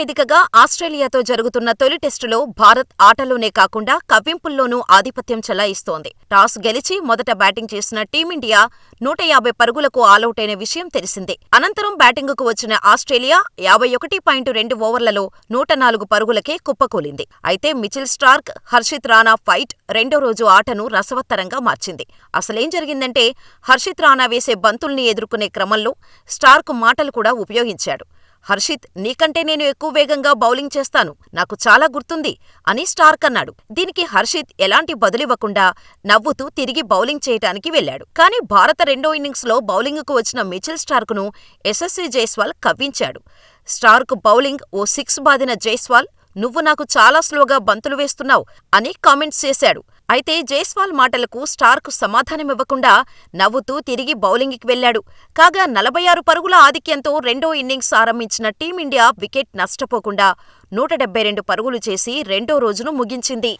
వేదికగా ఆస్ట్రేలియాతో జరుగుతున్న తొలి టెస్టులో భారత్ ఆటలోనే కాకుండా కవ్వింపుల్లోనూ ఆధిపత్యం చెలాయిస్తోంది. టాస్ గెలిచి మొదట బ్యాటింగ్ చేసిన టీమిండియా నూట యాభై పరుగులకు ఆలౌటైన విషయం తెలిసిందే. అనంతరం బ్యాటింగుకు వచ్చిన ఆస్ట్రేలియా యాభై ఒకటి పాయింట్ రెండు ఓవర్లలో నూట నాలుగు పరుగులకే కుప్పకూలింది. అయితే Mitchell Starc, Harshit Rana fight రెండో రోజు ఆటను రసవత్తరంగా మార్చింది. అసలేం జరిగిందంటే హర్షిత్ రాణా వేసే బంతుల్ని ఎదుర్కొనే క్రమంలో స్టార్క్ మాటలు కూడా ఉపయోగించాడు. హర్షిత్ నీకంటే నేను ఎక్కువ వేగంగా బౌలింగ్ చేస్తాను, నాకు చాలా గుర్తుంది అని స్టార్క్ అన్నాడు. దీనికి హర్షిత్ ఎలాంటి బదులివ్వకుండా నవ్వుతూ తిరిగి బౌలింగ్ చేయటానికి వెళ్ళాడు. కానీ భారత రెండో ఇన్నింగ్స్లో బౌలింగుకు వచ్చిన మిచెల్ స్టార్కును యశస్వి జైస్వాల్ కవ్వించాడు. స్టార్క్ బౌలింగ్ ఓ సిక్స్ బాదిన జైస్వాల్ నువ్వు నాకు చాలా స్లోగా బంతులు వేస్తున్నావ్ అని కామెంట్స్ చేశాడు. అయితే జైస్వాల్ మాటలకు స్టార్క్ సమాధానమివ్వకుండా నవ్వుతూ తిరిగి బౌలింగుకి వెళ్ళాడు. కాగా నలభై ఆరు పరుగుల ఆధిక్యంతో రెండో ఇన్నింగ్స్ ఆరంభించిన టీమిండియా వికెట్ నష్టపోకుండా నూట డెబ్బై రెండు పరుగులు చేసి రెండో రోజును ముగించింది.